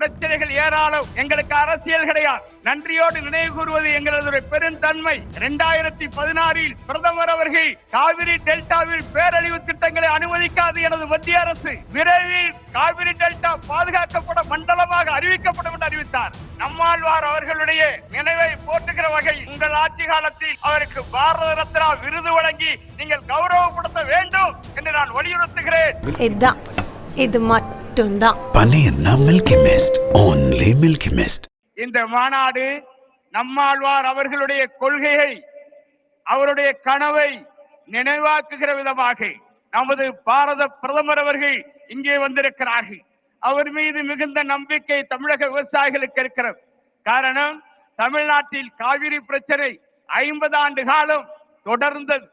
பிரச்சனைகள் ஏராளம். எங்களுக்கு அரசியல் கிடையாது. நன்றியோடு நினைவு கூறுவது எங்களது ஒரு பெருந்தன்மை இரண்டாயிரத்தி பதினாறில் பிரதமர் அவர்கள் காவிரி டெல்டாவில் பேரழிவு திட்டங்களை அனுமதிக்காது எனது மத்திய அரசு விரைவில் காவிரி டெல்டா பாதுகாக்கப்பட மண்டலமாக அறிவிக்கப்படும் என்று அறிவித்தார். நம்மாழ்வார் அவர்களுடைய நினைவை போற்றுகிற வகை உங்கள் ஆட்சி காலத்தில் அவருக்கு பாரத ரத்னா விருது வழங்கி நீங்கள் கௌரவப்படுத்த வேண்டும் என்று நான் வலியுறுத்துகிறேன். இது மட்டும் மட்டும்தான். பனையன்னா Milky Mist only Milky Mist இந்த மாநாடு நம்மாழ்வார் அவர்களுடைய கொள்கையை அவருடைய கனவை நினைவாக்குகிற விதமாக நமது பாரத பிரதமர் அவர்கள் இங்கே வந்திருக்கிறார்கள். அவர் மீது மிகுந்த நம்பிக்கை தமிழக விவசாயிகளுக்கு இருக்கிறது. காரணம் தமிழ்நாட்டில் காவிரி பிரச்சனை ஐம்பது ஆண்டு காலம் தொடர்ந்தது.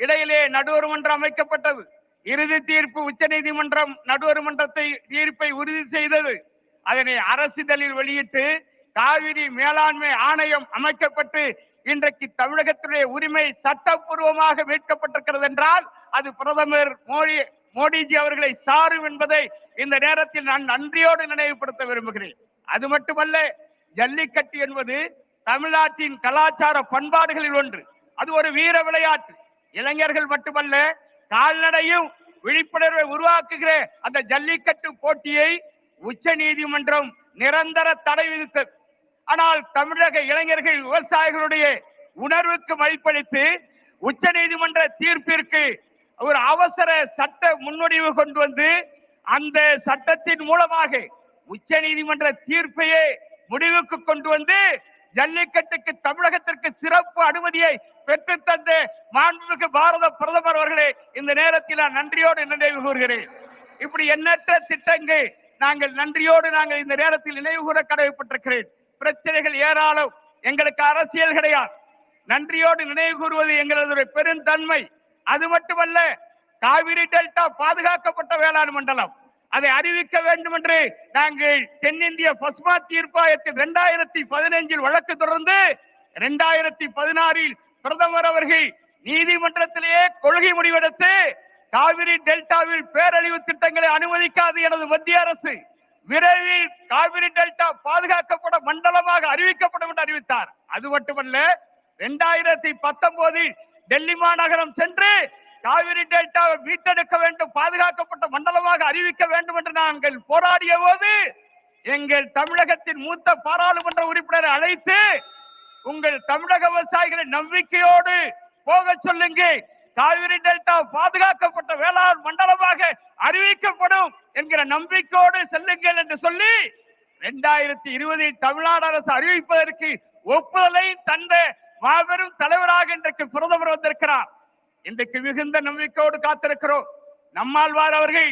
இடையிலே நடுவர் மன்றம் அமைக்கப்பட்டது. இறுதி தீர்ப்பு உச்சநீதிமன்றம் நடுவர் மன்றத்தை தீர்ப்பை உறுதி செய்தது. அதனை அரசிதழில் வெளியிட்டு காவிரி மேலாண்மை ஆணையம் அமைக்கப்பட்டு இன்றைக்கு தமிழகத்துடைய உரிமை சட்டப்பூர்வமாக மீட்கப்பட்டிருக்கிறது என்றால் அது பிரதமர் மோடி மோடிஜி அவர்களை சாரும் என்பதை இந்த நேரத்தில் நான் நன்றியோடு நினைவுபடுத்த விரும்புகிறேன். அது மட்டுமல்ல ஜல்லிக்கட்டு என்பது தமிழ்நாட்டின் கலாச்சார பண்பாடுகளில் ஒன்று. அது ஒரு வீர விளையாட்டு. இளைஞர்கள் மட்டுமல்ல கால்நடையும் விழிப்புணர்வை உருவாக்குகிற அந்த ஜல்லிக்கட்டு போட்டியை உச்ச நீதிமன்றம் நிரந்தர தடை விதித்தது. ஆனால் தமிழக இளைஞர்கள் விவசாயிகளுடைய உணர்வுக்கு மதிப்பளித்து உச்ச நீதிமன்ற தீர்ப்பிற்கு ஒரு அவசர சட்ட முன்வடிவு கொண்டு வந்து அந்த சட்டத்தின் மூலமாக உச்ச நீதிமன்ற தீர்ப்பையே முடிவுக்கு கொண்டு வந்து ஜல்லிக்கட்டுக்கு தமிழகத்திற்கு சிறப்பு அனுமதியை பெற்று தந்த மாண்புமிகு பாரத பிரதமர் அவர்களே இந்த நேரத்தில் நான் நன்றியோடு நினைவு கூறுகிறேன். இப்படி எண்ணற்ற திட்டங்கள் நாங்கள் நன்றியோடு நாங்கள் இந்த நேரத்தில் நினைவு கூற கடமைப்பட்டிருக்கிறேன். பிரச்சனைகள் ஏராளம். எங்களுக்கு அரசியல் கிடையாது. நன்றியோடு நினைவு கூறுவது எங்களது பெருந்தன்மை அது மட்டுமல்ல காவிரி டெல்டா பாதுகாக்கப்பட்ட வேளாண் மண்டலம். அதை அறிவிக்க வேண்டும் என்று நாங்கள் தென்னிந்திய பஸ்மா தீர்ப்பாயத்தில் இரண்டாயிரத்தி பதினைஞ்சில் வழக்கு தொடர்ந்து இரண்டாயிரத்தி பதினாறில் பிரதமர் அவர்கள் நீதிமன்றத்திலேயே கொள்கை முடிவெடுத்து காவிரி டெல்டாவில் பேரழிவு திட்டங்களை அனுமதிக்காது எனது மத்திய அரசு விரைவில் காவிரி டெல்டா பாதுகாக்கப்பட மண்டலமாக அறிவிக்கப்படும் என்று அறிவித்தார். அது மட்டுமல்ல இரண்டாயிரத்தி பத்தொன்பதில் டெல்லி மாநகரம் சென்று காவிரி டெல்டாவை மீட்டெடுக்க வேண்டும் பாதுகாக்கப்பட்ட மண்டலமாக அறிவிக்க வேண்டும் என்று நாங்கள் போராடிய போது எங்கள் தமிழகத்தின் மூத்த பாராளுமன்ற உறுப்பினரை அழைத்து உங்கள் தமிழக விவசாயிகளை நம்பிக்கையோடு போக சொல்லுங்க. காவிரி டெல்டா பாதுகாக்கப்பட்ட வேளாண் மண்டலமாக அறிவிக்கப்படும் என்கிற நம்பிக்கையோடு செல்லுங்கள் என்று சொல்லி இரண்டாயிரத்தி இருபதில் தமிழ்நாடு அரசு அறிவிப்பதற்கு ஒப்புதலை தந்த மாபெரும் தலைவராக இன்றைக்கு பிரதமர் வந்திருக்கிறார். இன்றைக்கு மிகுந்த நம்பிக்கையோடு காத்திருக்கிறோம். நம்மாழ்வார் அவர்கள்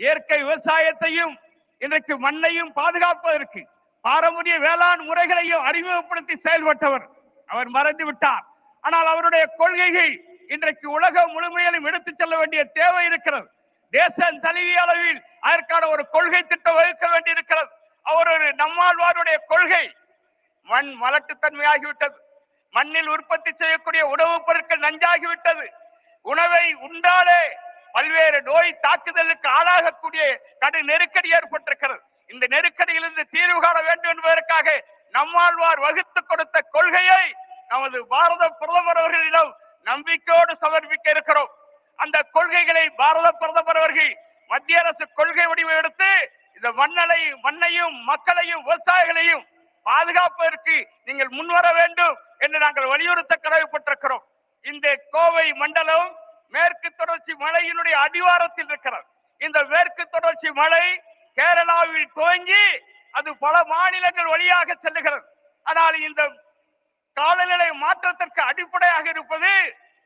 இயற்கை விவசாயத்தையும் இன்றைக்கு மண்ணையும் பாதுகாப்பதற்கு பாரம்பரிய வேளாண் முறைகளையும் அறிமுகப்படுத்தி செயல்பட்டவர். அவர் மறந்து விட்டார். ஆனால் அவருடைய கொள்கைகள் இன்றைக்கு உலகம் முழுமையிலும் எடுத்துச் செல்ல வேண்டிய தேவை இருக்கிறது. தேசம் தழுவிய அளவில் அதற்கான ஒரு கொள்கை திட்டம் வகுக்க வேண்டியிருக்கிறது. அவர் ஒரு நம்மாழ்வாருடைய கொள்கை. மண் மலட்டுத்தன்மையாகிவிட்டது மண்ணில் உற்பத்தி செய்யக்கூடிய உணவுப் பொருட்கள் நஞ்சாகிவிட்டது. உணவை உண்டாலே பல்வேறு நோய் தாக்குதலுக்கு ஆளாகக்கூடிய கடு நெருக்கடி ஏற்பட்டிருக்கிறது. இந்த நெருக்கடியிலிருந்து தீர்வு காண வேண்டும் என்பதற்காக நம்மாழ்வார் வகுத்து கொடுத்த கொள்கையை நமது பாரத பிரதமர் அவர்களிடம் நம்பிக்கையோடு சமர்ப்பிக்க இருக்கிறோம். அந்த கொள்கைகளை பாரத பிரதமர் அவர்கள் மத்திய அரசு கொள்கை முடிவு எடுத்து இந்த மண்ணலை மண்ணையும் மக்களையும் விவசாயிகளையும் பாதுகாப்பதற்கு நீங்கள் முன்வர வேண்டும் என்று நாங்கள் வலியுறுத்த கடமைப்பட்டிருக்கிறோம். இந்த கோவை மண்டலம் மேற்கு தொடர்ச்சி மலையினுடைய அடிவாரத்தில் இருக்கிறது. இந்த மேற்கு தொடர்ச்சி மலை கேரளாவில் துவங்கி அது பல மாநிலங்கள் வழியாக செல்லுகிறது. ஆனால் இந்த காலநிலை மாற்றத்திற்கு அடிப்படையாக இருப்பது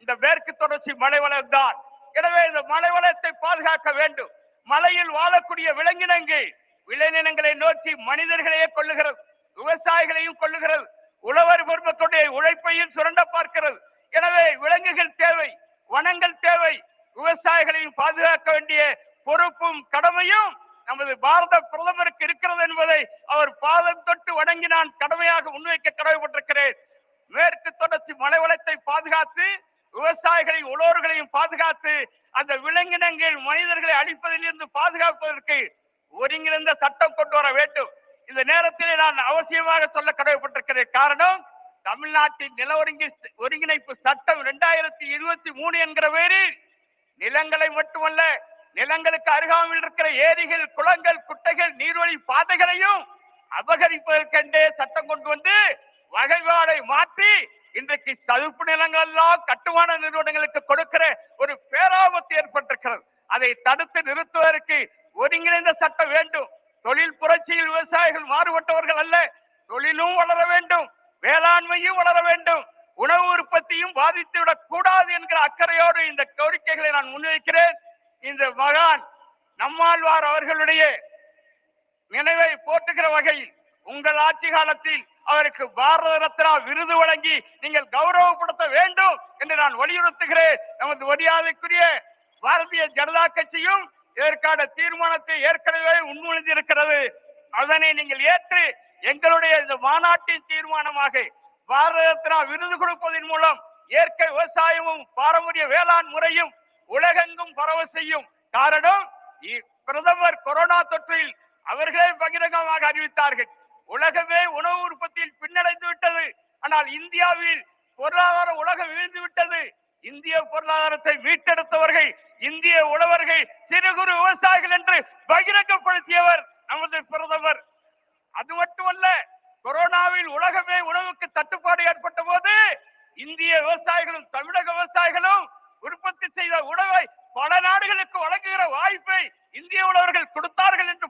இந்த மேற்கு தொடர்ச்சி மலைவளம் தான். எனவே இந்த மலைவளத்தை பாதுகாக்க வேண்டும். மலையில் வாழக்கூடிய விலங்கினங்கள் விளைநிலங்களை நோக்கி மனிதர்களையே கொள்ளுகிறது விவசாயிகளையும் கொள்ளுகிறது உழவர் குடும்பத்துடைய உழைப்பையும் சுரண்ட பார்க்கிறது. எனவே விலங்குகள் தேவை வனங்கள் தேவை. விவசாயிகளையும் பாதுகாக்க வேண்டிய பொறுப்பும் கடமையும் நமது பாரத பிரதமருக்கு இருக்கிறது என்பதை அவர் பாதம் தொட்டு வணங்கி நான் கடமையாக முன்வைக்க கடமைப்பட்டிருக்கிறேன். மேற்கு தொடர்ச்சி மலை வளத்தை பாதுகாத்து விவசாயிகளையும் உழவர்களையும் பாதுகாத்து அந்த விலங்கினங்கள் மனிதர்களை அழிப்பதிலிருந்து பாதுகாப்பதற்கு ஒருங்கிணைந்த சட்டம் கொண்டு வர வேண்டும். இந்த நேரத்திலே நான் அவசியமாக சொல்ல கடமைப்பட்டிருக்கிறேன். காரணம் தமிழ்நாட்டின் நில ஒருங்கி ஒருங்கிணைப்பு சட்டம் இரண்டாயிரத்தி இருபத்தி மூணு என்கிற பேரில் நிலங்களை மட்டுமல்ல நிலங்களுக்கு அருகாமையில் இருக்கிற ஏரிகள் குளங்கள் குட்டைகள் நீர்வழி பாதைகளையும் அபகரிப்பதற்கென்றே சட்டம் கொண்டு வந்து வகைபாடை மாற்றி இன்றைக்கு சதுப்பு நிலங்கள் எல்லாம் கட்டுமான நிறுவனங்களுக்கு கொடுக்கிற ஒரு பேராபத்து ஏற்பட்டிருக்கிறது. அதை தடுத்து நிறுத்துவதற்கு ஒருங்கிணைந்த சட்டம் வேண்டும். தொழில் புரட்சியில் விவசாயிகள் மாறுபட்டவர்கள் அல்ல. தொழிலும் வளர வேண்டும். வேளாண்மையும் வளர வேண்டும். உணவு உற்பத்தியும் பாதித்துவிடக் கூடாது என்கிற அக்கறையோடு இந்த கோரிக்கைகளை நான் முன்வைக்கிறேன். இந்த மகான் நம்மாழ்வார் அவர்களுடைய நினைவை போற்றுகிற வகையில் உங்கள் ஆட்சி காலத்தில் அவருக்கு பாரத ரத்னா விருது வழங்கி நீங்கள் கௌரவப்படுத்த வேண்டும் என்று நான் வலியுறுத்துகிறேன். நமது மரியாதைக்குரிய பாரதிய ஜனதா கட்சியும் இதற்கான தீர்மானத்தை ஏற்கனவே முன்மொழிந்திருக்கிறது அதனை நீங்கள் ஏற்று எங்களுடைய இந்த மாநாட்டின் தீர்மானமாக பாரத ரத்னா விருது கொடுப்பதன் மூலம் இயற்கை விவசாயமும் பாரம்பரிய வேளாண் முறையும் உலகெங்கும் பரவ செய்யும். காரணம் இ- பிரதமர் கொரோனா தொற்றில் அவர்களே பகிரங்கமாக அறிவித்தார்கள். உலகமே உணவு உற்பத்தியில் பின்னடைந்து விட்டது. ஆனால் இந்தியாவில் பொருளாதார உலகம் வீழ்ந்து விட்டது. இந்திய பொருளாதாரத்தை மீட்டெடுத்தவர்கள் இந்திய உழவர்கள் சிறு குறு விவசாயிகள் என்று பகிரங்கப்படுத்தியவர் நமது பிரதமர். அது மட்டுமல்ல கொரோனாவில் உலகமே உணவுக்கு தட்டுப்பாடு ஏற்பட்ட போது இந்திய விவசாயிகளும் தமிழக விவசாயிகளும் உற்பத்தி செய்த உணவை பல நாடுகளுக்கு வழங்குகிற வாய்ப்பை இந்திய உழவர்கள் கொடுத்தார்கள் என்று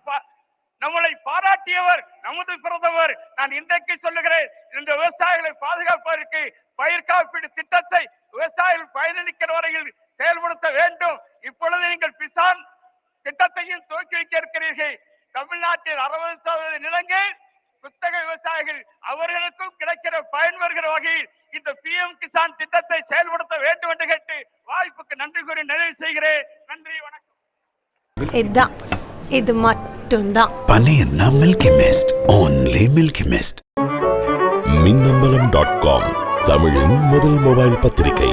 நம்மளை பாராட்டியவர் நமது பிரதமர் நான் இன்றைக்கு சொல்லுகிறேன் இந்த விவசாயிகளை பாதுகாப்பதற்கு பயிர் காப்பீடு திட்டத்தை விவசாயிகள் பயனளிக்கிற வரையில் செயல்படுத்த வேண்டும். இப்பொழுது நீங்கள் பிசான் திட்டத்தையும் துவக்கி வைக்க இருக்கிறீர்கள். தமிழ்நாட்டில் அறுபது சதவீத நிலங்கள் குத்தகை விவசாயிகள் அவர்களுக்கும் கிடைக்கிற பயன் வருகிற வகையில் இந்த பி எம் கிசான் திட்டத்தை செயல்படுத்த வேண்டும் என்று கேட்டு வாய்ப்புக்கு நன்றி கூறி நிறைவு செய்கிறேன் நன்றி வணக்கம் இதுதான் இது மட்டும்தான் Panina Milky Mist. Only Milky Mist. Minnambalam dot com தமிழின் முதல் மொபைல் பத்திரிகை